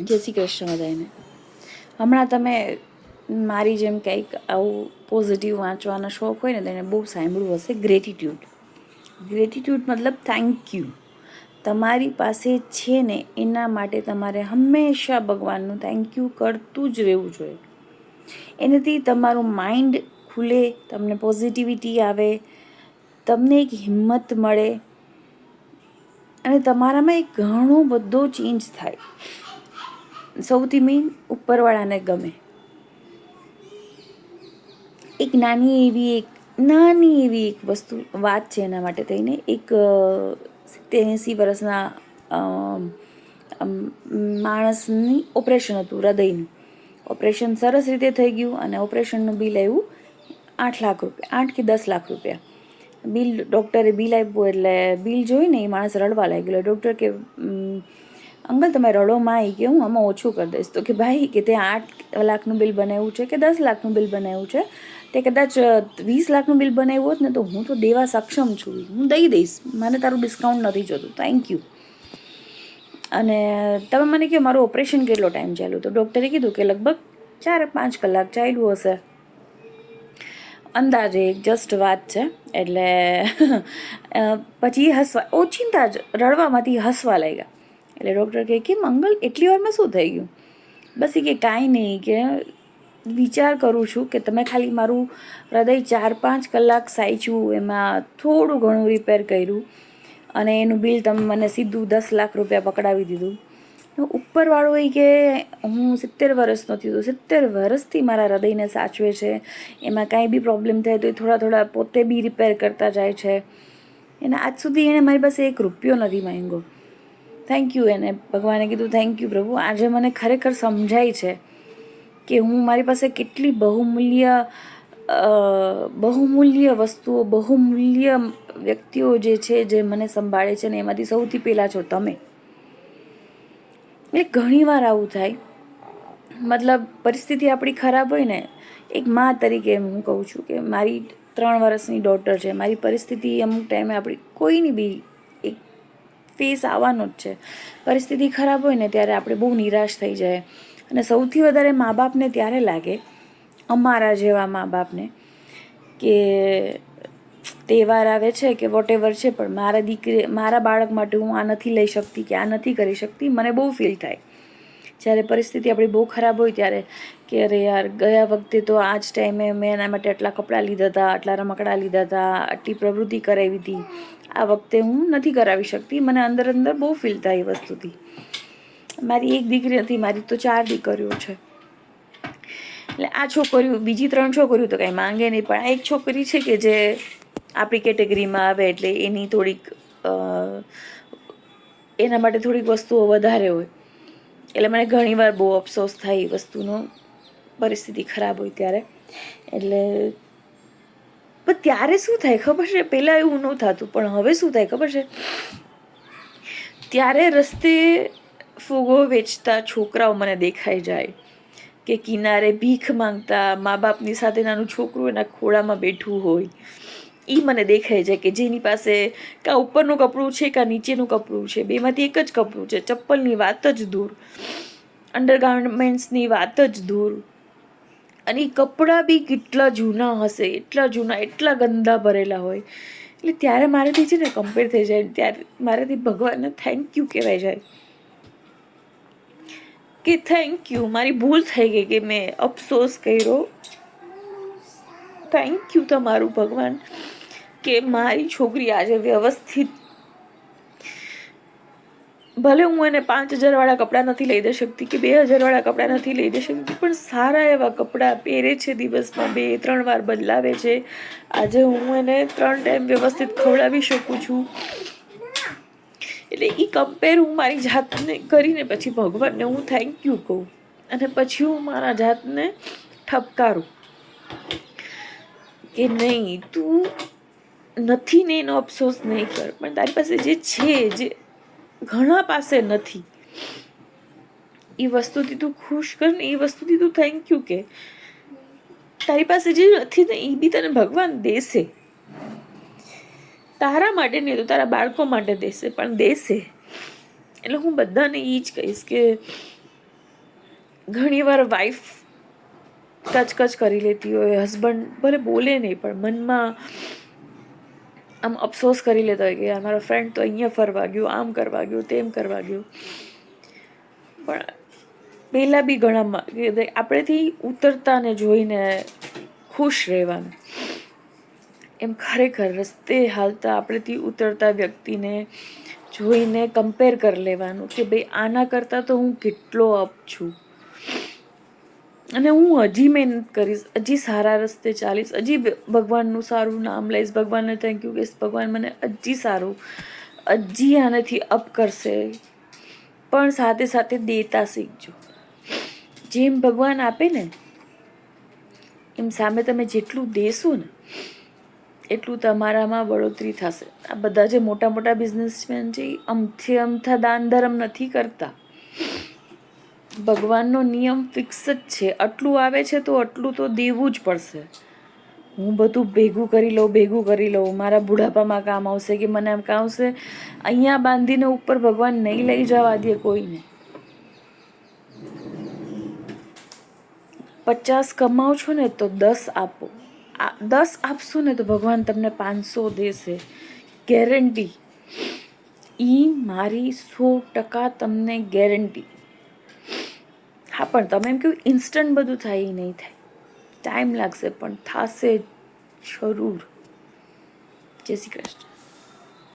જય શ્રી કૃષ્ણ બધાને હમણાં તમે મારી જેમ કંઈક આવું પોઝિટિવ વાંચવાનો શોખ હોય ને તેને બહુ સાંભળ્યું હશે. ગ્રેટિટ્યૂડ ગ્રેટિટ્યૂડ મતલબ થેન્ક યુ તમારી પાસે છે ને, એના માટે તમારે હંમેશા ભગવાનનું થેન્ક યુ કરતું જ રહેવું જોઈએ. એનાથી તમારું માઇન્ડ ખુલે, તમને પોઝિટિવિટી આવે, તમને એક હિંમત મળે, અને તમારામાં એક ઘણો બધો ચેન્જ થાય. સૌથી મેઇન ઉપરવાળાને ગમે. એક નાની એવી એક, નાની એવી એક વસ્તુ, વાત છે એના માટે થઈને, એક સિત્તેર એંસી વર્ષના માણસની ઓપરેશન હતું હૃદયનું. ઓપરેશન સરસ રીતે થઈ ગયું અને ઓપરેશનનું બિલ આવ્યું આઠ લાખ રૂપિયા, આઠ કે દસ લાખ રૂપિયા. બિલ, ડૉક્ટરે બિલ આપ્યું એટલે બિલ જોઈને એ માણસ રડવા લાગ્યો. ડૉક્ટર કે અંકલ, તમે રડોમાં આવી ગયો હું આમાં ઓછું કરી દઈશ. તો કે ભાઈ, કે તે આઠ લાખનું બિલ બનાવ્યું છે કે દસ લાખનું બિલ બનાવ્યું છે? તે કદાચ વીસ લાખનું બિલ બનાવ્યું હોત ને તો હું તો દેવા સક્ષમ છું. હું દઈ દઈશ. મને તારું ડિસ્કાઉન્ટ નથી જોતું. થેન્ક યુ અને તમે મને કહો, મારું ઓપરેશન કેટલો ટાઈમ ચાલ્યું તો ડૉક્ટરે કીધું કે લગભગ ચાર પાંચ કલાક ચાલ્યું હશે. અંદાજે એક જસ્ટ વાત છે. એટલે પછી હસવા ઓચિંતા જ. રડવામાંથી હસવા લાગ્યા. એટલે ડૉક્ટર કહે કે, મંગલ, એટલી વારમાં શું થઈ ગયું? બસ એ કે, કાંઈ નહીં, કે વિચાર કરું છું કે તમે ખાલી મારું હૃદય ચાર પાંચ કલાક સાચવું એમાં થોડું ઘણું રિપેર કર્યું અને એનું બિલ તમે મને સીધું દસ લાખ રૂપિયા પકડાવી દીધું. ઉપરવાળો એ કે, હું સિત્તેર વર્ષનો થયું સિત્તેર વર્ષથી મારા હૃદયને સાચવે છે, એમાં કાંઈ બી પ્રોબ્લેમ થાય તો એ થોડા થોડા પોતે બી રિપેર કરતા જાય છે. એને આજ સુધી એણે મારી પાસે એક રૂપિયો નથી માંગ્યો. થેન્ક યુ એને ભગવાને કીધું થેન્ક યુ પ્રભુ. આજે મને ખરેખર સમજાય છે કે હું મારી પાસે કેટલી બહુમૂલ્ય બહુમૂલ્ય વસ્તુઓ, બહુમૂલ્ય વ્યક્તિઓ જે છે, જે મને સંભાળે છે ને એમાંથી સૌથી પહેલાં છો તમે. એટલે ઘણીવાર આવું થાય. મતલબ પરિસ્થિતિ આપણી ખરાબ હોય ને, એક મા તરીકે હું કહું છું કે મારી ત્રણ વર્ષની ડોટર છે. મારી પરિસ્થિતિ અમુક ટાઈમે આપણી કોઈની બી ફેસ આવવાનો જ છે. પરિસ્થિતિ ખરાબ હોય ને ત્યારે આપણે બહુ નિરાશ થઈ જાય અને સૌથી વધારે મા બાપને ત્યારે લાગે, અમારા જેવા મા બાપને, કે તહેવાર આવે છે કે વોટ એવર છે, પણ મારા દીકરી, મારા બાળક માટે હું આ નથી લઈ શકતી કે આ નથી કરી શકતી, મને બહુ ફીલ થાય. જ્યારે પરિસ્થિતિ આપણી બહુ ખરાબ હોય ત્યારે કે અરે યાર, ગયા વખતે તો આ જ ટાઈમે મેં એના માટે આટલા કપડાં લીધા હતા, આટલા રમકડાં લીધા હતા, આટલી પ્રવૃત્તિ કરાવી હતી. આ વખતે હું નથી કરાવી શકતી. મને અંદર અંદર બહુ ફીલ થાય એ વસ્તુથી. મારી એક દીકરી નથી મારી તો ચાર દીકરીઓ છે. એટલે આ છોકરીઓ, બીજી ત્રણ છોકરીઓ તો કાંઈ માંગે નહીં, પણ આ એક છોકરી છે કે જે આપણી કેટેગરીમાં આવે એટલે એની થોડીક એના માટે થોડીક વસ્તુઓ વધારે હોય. એટલે મને ઘણીવાર બહુ અફસોસ થાય એ વસ્તુનો પરિસ્થિતિ ખરાબ હોય ત્યારે. એટલે પણ ત્યારે શું થાય ખબર છે? પહેલાં એવું ન થતું, પણ હવે શું થાય ખબર છે? ત્યારે રસ્તે ફૂગો વેચતા છોકરાઓ મને દેખાઈ જાય કે કિનારે ભીખ માંગતા મા બાપની સાથે નાનું છોકરું એના ખોળામાં બેઠું હોય. એ મને દેખાઈ જાય કે જેની પાસે કાં ઉપરનું કપડું છે, કાં નીચેનું કપડું છે. બેમાંથી એક જ કપડું છે. ચપ્પલની વાત જ દૂર. અંડરગાર્મેન્ટ્સની વાત જ દૂર. અને કપડાં બી કેટલા જૂના હશે, એટલા જૂના, એટલા ગંદા ભરેલા હોય. એટલે ત્યારે મારાથી છે ને કમ્પેર થઈ જાય, ત્યારે મારાથી ભગવાનને થેન્ક યુ કહેવાય જાય. કે થેન્ક યુ મારી ભૂલ થઈ ગઈ કે મેં અફસોસ કર્યો. થેન્ક યુ તમારું ભગવાન કે મારી છોકરી આજે વ્યવસ્થિત ભલે હું એને પાંચ હજારવાળા કપડાં નથી લઈ દઈ શકતી કે બે હજારવાળા કપડાં નથી લઈ દઈ શકતી, પણ સારા એવા કપડાં પહેરે છે દિવસમાં બે, ત્રણ વાર બદલાવે છે. આજે હું એને ત્રણ ટાઈમ વ્યવસ્થિત ખવડાવી શકું છું. એટલે એ કમ્પેર હું મારી જાતને કરીને પછી ભગવાનને હું થેન્ક યુ કહું અને પછી હું મારા જાતને ઠપકારું કે નહીં, તું નથી ને એનો અફસોસ નહીં કર, પણ તારી પાસે જે છે, જે ઘણા પાસે નથી. એ વસ્તુથી તું ખુશ કર ને એ વસ્તુથી તું થેન્ક યુ કે. તારી પાસે જે નથી ને એ બી તને ભગવાન દેશે. તારા માટે નહીં તો તારા બાળકો માટે દેશે, પણ દેશે. એટલે હું બધાને એ જ કહીશ કે ઘણીવાર વાઈફ કચકચ કરી લેતી હોય હસબન્ડ ભલે બોલે નહીં, પણ મનમાં આમ અફસોસ કરી લેતા હોય કે મારો ફ્રેન્ડ તો અહીંયા ફરવા ગયો, આમ કરવા ગયો, તેમ કરવા ગયો. પણ પહેલાં બી ઘણા આપણેથી ઉતરતાને જોઈને ખુશ રહેવાનું. એમ ખરેખર રસ્તે હાલતા આપણેથી ઉતરતા વ્યક્તિને જોઈને કમ્પેર કરી લેવાનું કે ભાઈ આના કરતાં તો હું કેટલો અપ છું. અને હું હજી મહેનત કરીશ, હજી સારા રસ્તે ચાલીશ, હજી ભગવાનનું સારું નામ લઈશ, ભગવાનને થેન્ક યુ કહીશ, ભગવાન મને હજી સારું, હજી આનાથી અપ કરશે. પણ સાથે સાથે દેતા શીખજો. જેમ ભગવાન આપે ને, એમ સામે તમે જેટલું દેશો ને, એટલું તમારામાં બળોતરી થશે. આ બધા જે મોટા મોટા બિઝનેસમેન છે એ અમથે અમથા દાન ધર્મ નથી કરતા. ભગવાનનો નિયમ ફિક્સ જ છે. આટલું આવે છે તો આટલું તો દેવું જ પડશે. હું બધું ભેગું કરી લઉં, ભેગું કરી લઉં. મારા બુઢાપામાં કામ આવશે કે મને આમ કામ આવશે? અહીંયા બાંધીને ઉપર ભગવાન નહીં લઈ જવા દે કોઈને. પચાસ કમાઓ છો ને તો દસ આપો. દસ આપશો ને તો ભગવાન તમને પાંચસો દેશે. ગેરંટી. ઈ મારી સો ટકા તમને ગેરંટી. હા, પણ તમે એમ કહ્યું ઇન્સ્ટન્ટ બધું થાય, એ નહીં થાય. ટાઈમ લાગશે, પણ થશે જરૂર. જય શ્રી કૃષ્ણ.